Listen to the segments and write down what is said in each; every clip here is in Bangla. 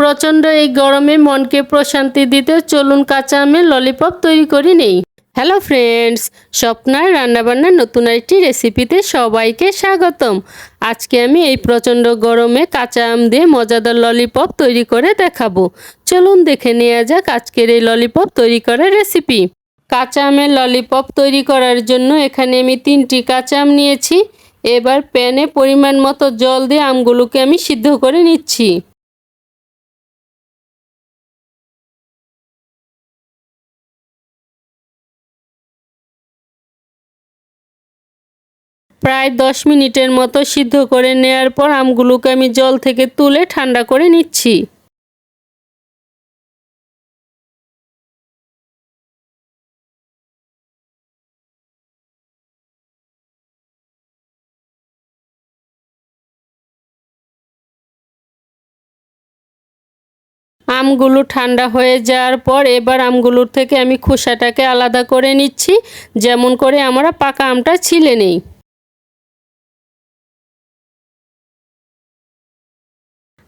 প্রচণ্ড এই গরমে মনকে প্রশান্তি দিতে চলুন কাঁচা আমের ললিপপ তৈরি করে নেই। হ্যালো ফ্রেন্ডস স্বপ্নার রান্নাবান্নার নতুন একটি রেসিপিতে সবাইকে স্বাগতম। আজকে আমি এই প্রচণ্ড গরমে কাঁচা আম দিয়ে মজাদার ললিপপ তৈরি করে দেখাবো। চলুন দেখে নেওয়া যাক আজকের এই ললিপপ তৈরি করার রেসিপি কাঁচা আমের ললিপপ তৈরি করার জন্য এখানে আমি তিনটি কাঁচা আম নিয়েছি। এবার প্যানে পরিমাণ মতো জল দিয়ে আমগুলোকে আমি সিদ্ধ করে নিচ্ছি। প্রায় দশ মিনিটের মতো সিদ্ধ করে নেওয়ার পর আমগুলোকে আমি জল থেকে তুলে ঠান্ডা করে নিচ্ছি। আমগুলো ঠান্ডা হয়ে যাওয়ার পর এবার আমগুলোর থেকে আমি খোসাটাকে আলাদা করে নিচ্ছি, যেমন করে আমরা পাকা আমটা ছিলে নেই।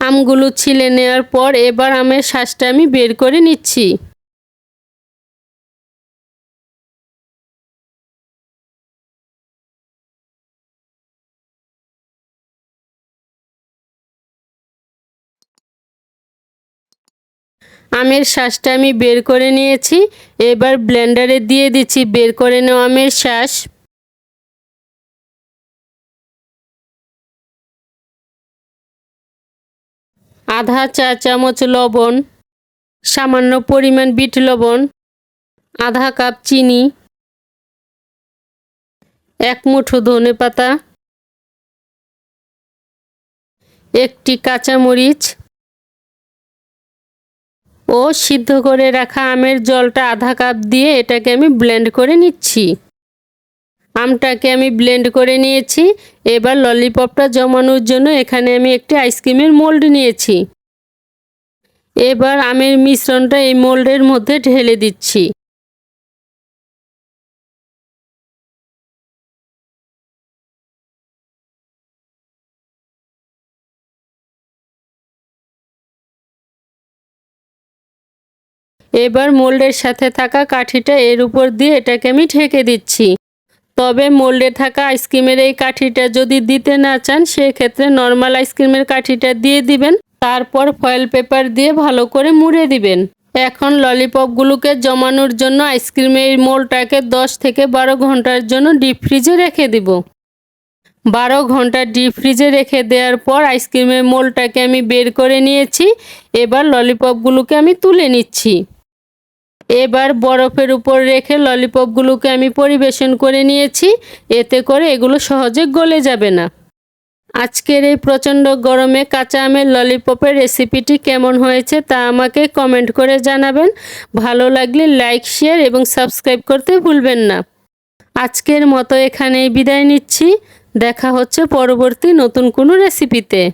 আমগুলো ছিলে নেওয়ার পর এবার আমের শ্বাসটা আমি বের করে নিচ্ছি। আমের শ্বাসটা আমি বের করে নিয়েছি। এবার ব্লেন্ডারে দিয়ে দিচ্ছি। বের করে নেওয়া আমের শ্বাস আধা চা চামচ লবণ, সামান্য পরিমাণ বিট লবণ, আধা কাপ চিনি, এক মুঠো ধনে পাতা, একটি কাঁচামরিচ ও সিদ্ধ করে রাখা আমের জলটা আধা কাপ দিয়ে এটাকে আমি ব্লেন্ড করে নিচ্ছি। আমটাকে আমি ব্লেন্ড করে নিয়েছি। এবার ললিপপটা জমানোর জন্য এখানে আমি একটি আইসক্রিমের মোল্ড নিয়েছি। এবার আমের মিশ্রণটা এই মোল্ডের মধ্যে ঢেলে দিচ্ছি। এবার মোল্ডের সাথে থাকা কাঠিটা এর উপর দিয়ে এটাকে আমি ঢেকে দিচ্ছি। তবে মোল্ডে থাকা আইসক্রিমের এই কাঠিটা যদি দিতে না চান, সেক্ষেত্রে নর্মাল আইসক্রিমের কাঠিটা দিয়ে দিবেন। তারপর ফয়েল পেপার দিয়ে ভালো করে মুড়ে দিবেন। এখন ললিপপগুলোকে জমানোর জন্য আইসক্রিমের মোলটাকে দশ থেকে বারো ঘণ্টার জন্য ডিপ ফ্রিজে রেখে দিব। বারো ঘণ্টা ডিপ ফ্রিজে রেখে দেওয়ার পর আইসক্রিমের মোলটাকে আমি বের করে নিয়েছি। এবার ললিপপগুলোকে আমি তুলে নিচ্ছি। এবার বরফের উপর রেখে ললিপপগুলোকে আমি পরিবেশন করে নিয়েছি। এতে করে এগুলো সহজে গলে যাবে না। আজকের এই প্রচণ্ড গরমে কাঁচা আমের ললিপপের রেসিপিটি কেমন হয়েছে তা আমাকে কমেন্ট করে জানাবেন। ভালো লাগলে লাইক, শেয়ার এবং সাবস্ক্রাইব করতে ভুলবেন না। আজকের মতো এখানেই বিদায় নিচ্ছি। দেখা হচ্ছে পরবর্তী নতুন কোনো রেসিপিতে।